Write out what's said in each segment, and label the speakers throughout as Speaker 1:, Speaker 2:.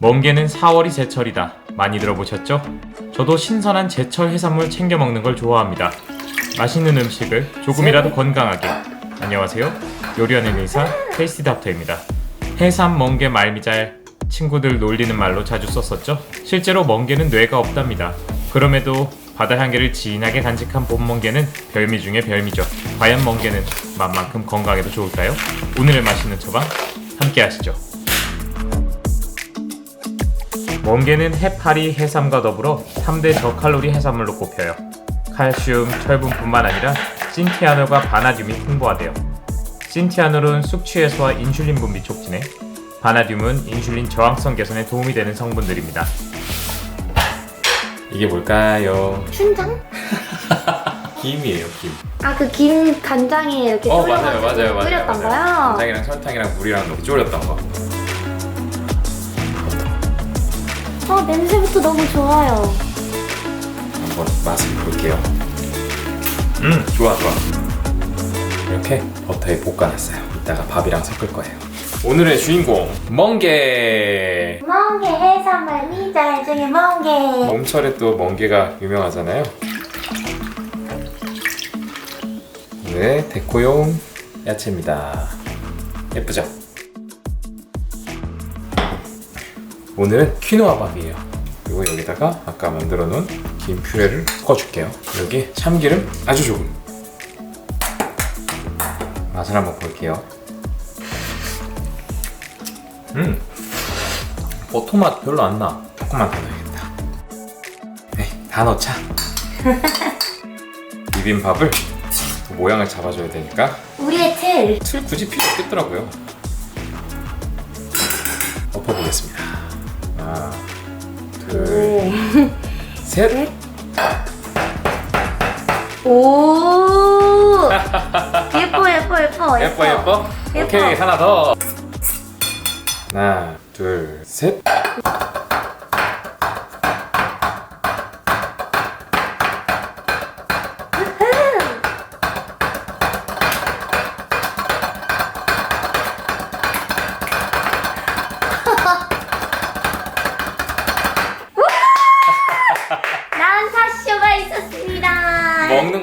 Speaker 1: 멍게는 4월이 제철이다. 많이 들어보셨죠? 저도 신선한 제철 해산물 챙겨 먹는 걸 좋아합니다. 맛있는 음식을 조금이라도 건강하게. 안녕하세요. 요리하는 의사 테이스티 닥터입니다. 해삼 멍게 말미잘 친구들 놀리는 말로 자주 썼었죠. 실제로 멍게는 뇌가 없답니다. 그럼에도 바다 향기를 진하게 간직한 봄 멍게는 별미 중에 별미죠. 과연 멍게는 맛만큼 건강에도 좋을까요? 오늘의 맛있는 처방 함께 하시죠. 멍게는 해파리, 해삼과 더불어 3대 저칼로리 해산물로 꼽혀요. 칼슘, 철분뿐만 아니라 신티아놀과 바나듐이 풍부하대요. 신티아놀은 숙취 해소와 인슐린 분비 촉진에, 바나듐은 인슐린 저항성 개선에 도움이 되는 성분들입니다. 이게 뭘까요?
Speaker 2: 춘장?
Speaker 1: 김이에요, 김.
Speaker 2: 아 그 김 간장에 이렇게
Speaker 1: 어 맞아요, 맞아요, 맞아요.
Speaker 2: 끓였던. 거요?
Speaker 1: 간장이랑 설탕이랑 물이랑 이렇게 졸였던 거.
Speaker 2: 어 냄새부터 너무 좋아요.
Speaker 1: 한번 맛을 볼게요. 음, 좋아, 좋아. 이렇게 버터에 볶아놨어요. 이따가 밥이랑 섞을 거예요. 오늘의 주인공, 멍게!
Speaker 2: 멍게 해산물 미잘 중에 멍게.
Speaker 1: 봄철에 또 멍게가 유명하잖아요. 오늘의 데코용 야채입니다. 예쁘죠? 오늘은 퀴노아 밥이에요. 그리고 여기다가 아까 만들어 놓은 김 퓨레를 섞어줄게요. 여기 참기름 아주 조금. 맛을 한번 볼게요. 음, 버터 맛 별로 안 나. 조금만 더 넣어야겠다. 네, 다 넣자. 비빔밥을 또 모양을 잡아줘야 되니까
Speaker 2: 우리의 틀.
Speaker 1: 틀 굳이 필요 없겠더라고요. 엎어보겠습니다. 둘, 셋.
Speaker 2: 오. 예뻐 예뻐 예뻐
Speaker 1: 예뻐. 예뻐. 오케이 하나 더. 하나, 둘, 셋.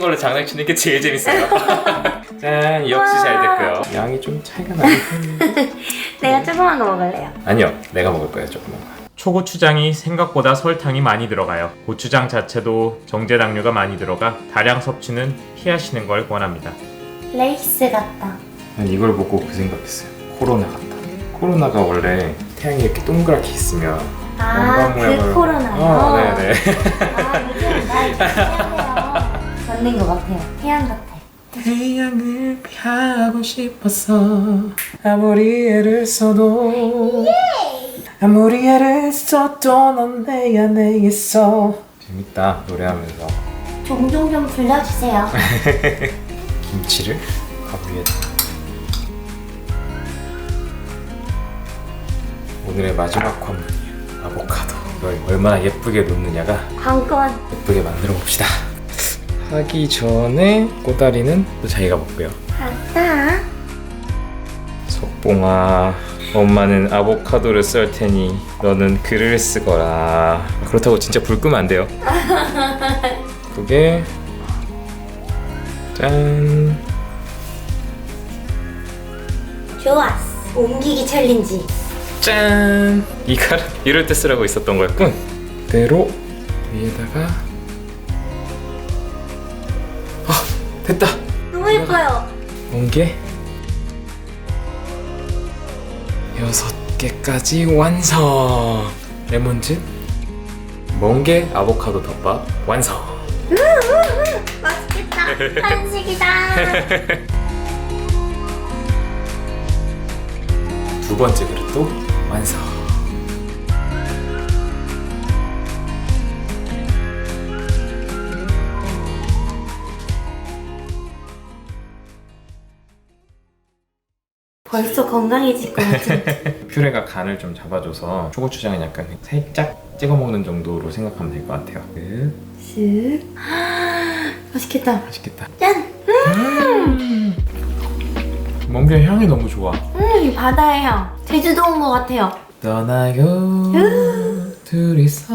Speaker 1: 걸로 장난치는 게 제일 재밌어요. 짠, 역시 잘 됐고요. 양이 좀 차이가 편인데.
Speaker 2: 내가 조그만 거 먹을래요.
Speaker 1: 아니요, 내가 먹을 거예요, 조금만. 초고추장이 생각보다 설탕이 많이 들어가요. 고추장 자체도 정제당류가 많이 들어가 다량 섭취는 피하시는 걸 권합니다.
Speaker 2: 레이스 같다.
Speaker 1: 난 이걸 보고 그 생각했어요. 코로나 같다. 코로나가 원래 태양이 이렇게 동그랗게 있으면
Speaker 2: 아, 그 코로나요?
Speaker 1: 어, 네네.
Speaker 2: 아, 요즘 나 이거. 맞는 것 같아요. 태양 같아.
Speaker 1: 태양을 피하고 싶었어. 아무리 애를 써도 아무리 애를 써도 넌 내 안에 있어. 재밌다 노래하면서
Speaker 2: 종종 좀 불러주세요.
Speaker 1: 김치를 밥 위에다. 오늘의 마지막 관문이에요. 아보카도. 이걸 얼마나 예쁘게 놓느냐가
Speaker 2: 관건.
Speaker 1: 예쁘게 만들어 봅시다. 하기 전에 꼬다리는 또 자기가 먹고요.
Speaker 2: 아싸.
Speaker 1: 속봉아, 엄마는 아보카도를 썰 테니 너는 글을 쓰거라. 그렇다고 진짜 불 끄면 안 돼요. 그게 짠.
Speaker 2: 좋았어. 옮기기 챌린지.
Speaker 1: 짠! 이걸 이럴 때 쓰라고 있었던 거였군. 그대로 위에다가 됐다.
Speaker 2: 너무 예뻐요.
Speaker 1: 멍게 여섯 개까지 완성. 레몬즙 멍게 아보카도 덮밥 완성.
Speaker 2: 맛있겠다. 한식이다.
Speaker 1: 두 번째 그릇도 완성.
Speaker 2: 벌써 건강해질 것 같은.
Speaker 1: 퓨레가 간을 좀 잡아줘서 초고추장은 약간 살짝 찍어 먹는 정도로 생각하면 될 것 같아요. 끝.
Speaker 2: 슥. 맛있겠다.
Speaker 1: 맛있겠다.
Speaker 2: 짠.
Speaker 1: 멍게 향이 너무 좋아.
Speaker 2: 음, 이 바다의 향. 제주도 온 것 같아요.
Speaker 1: 떠나요 둘이서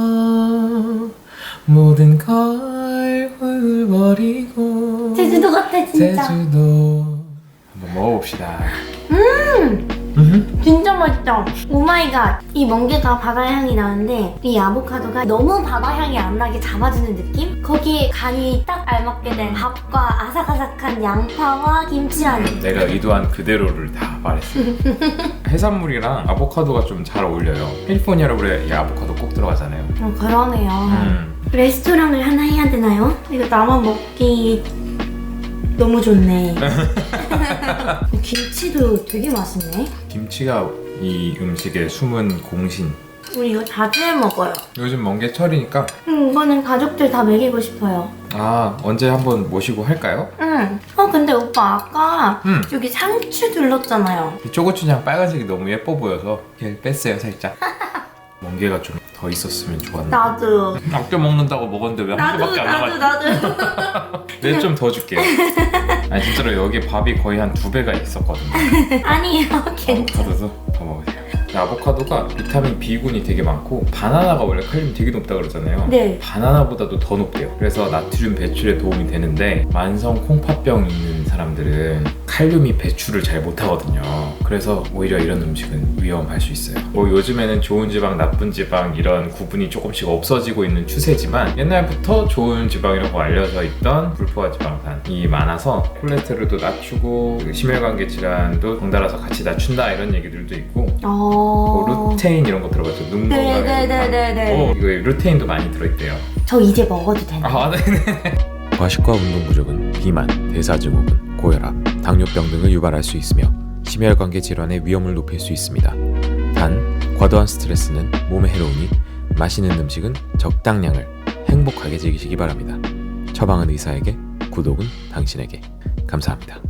Speaker 1: 모든 걸 훌버리고
Speaker 2: 제주도 같아 진짜.
Speaker 1: 제주도 한번 먹어봅시다
Speaker 2: 있다. 오마이갓. 이 멍게가 바다 향이 나는데 이 아보카도가 너무 바다 향이 안 나게 잡아주는 느낌? 거기에 간이 딱 알맞게 된 밥과 아삭아삭한 양파와 김치라니.
Speaker 1: 내가 의도한 그대로를 다 말했어 해산물이랑 아보카도가 좀 잘 어울려요 캘리포니아로 그래 이 아보카도 꼭 들어가잖아요
Speaker 2: 어, 그러네요.
Speaker 1: 음.
Speaker 2: 레스토랑을 하나 해야 되나요? 이거 나만 먹기 너무 좋네. 김치도 되게 맛있네.
Speaker 1: 김치가 이 음식의 숨은 공신
Speaker 2: 우리 이거 자주 해 먹어요.
Speaker 1: 요즘 멍게철이니까
Speaker 2: 음, 이거는 가족들 다 먹이고 싶어요.
Speaker 1: 아 언제 한번 모시고 할까요?
Speaker 2: 응. 어, 근데 오빠 아까
Speaker 1: 음.
Speaker 2: 여기 상추 둘렀잖아요.
Speaker 1: 이 초고추장 빨간색이 너무 예뻐 보여서 이렇게 뺐어요 살짝 멍게가 좀 더 있었으면 좋았나
Speaker 2: 나도.
Speaker 1: 아껴 먹는다고 먹었는데 왜 한
Speaker 2: 나도,
Speaker 1: 개밖에 안
Speaker 2: 나도,
Speaker 1: 남았지?
Speaker 2: 나도.
Speaker 1: 네, 좀더 줄게요 아니 진짜로 여기 밥이 거의 한 두 배가 있었거든요
Speaker 2: 아니요, 괜찮아.
Speaker 1: 아보카도도 더 먹으세요 근데 아보카도가 비타민 B군이 되게 많고 바나나가 원래 칼륨이 되게 높다 그러잖아요
Speaker 2: 네.
Speaker 1: 바나나보다도 더 높대요 그래서 나트륨 배출에 도움이 되는데 만성 콩팥병 있는 사람들은 칼륨 이 배출을 잘 못하거든요 그래서 오히려 이런 음식은 위험할 수 있어요 뭐 요즘에는 좋은 지방 나쁜 지방 이런 구분이 조금씩 없어지고 있는 추세지만 옛날부터 좋은 지방이라고 알려져 있던 불포화 지방산이 많아서 콜레스테롤도 낮추고 그 심혈관계 질환도 덩달아서 같이 낮춘다 이런 얘기들도 있고
Speaker 2: 어.
Speaker 1: 뭐 루테인 이런 거 들어가죠 눈 건강에.
Speaker 2: 네네네네네.
Speaker 1: 어, 이거 루테인도 많이 들어있대요
Speaker 2: 저 이제 먹어도 되나요?
Speaker 1: 아, 네네. 과식과 운동 부족은 비만, 대사증후군, 고혈압, 당뇨병 등을 유발할 수 있으며 심혈관계 질환의 위험을 높일 수 있습니다. 단, 과도한 스트레스는 몸에 해로우니 맛있는 음식은 적당량을 행복하게 즐기시기 바랍니다. 처방은 의사에게, 구독은 당신에게. 감사합니다.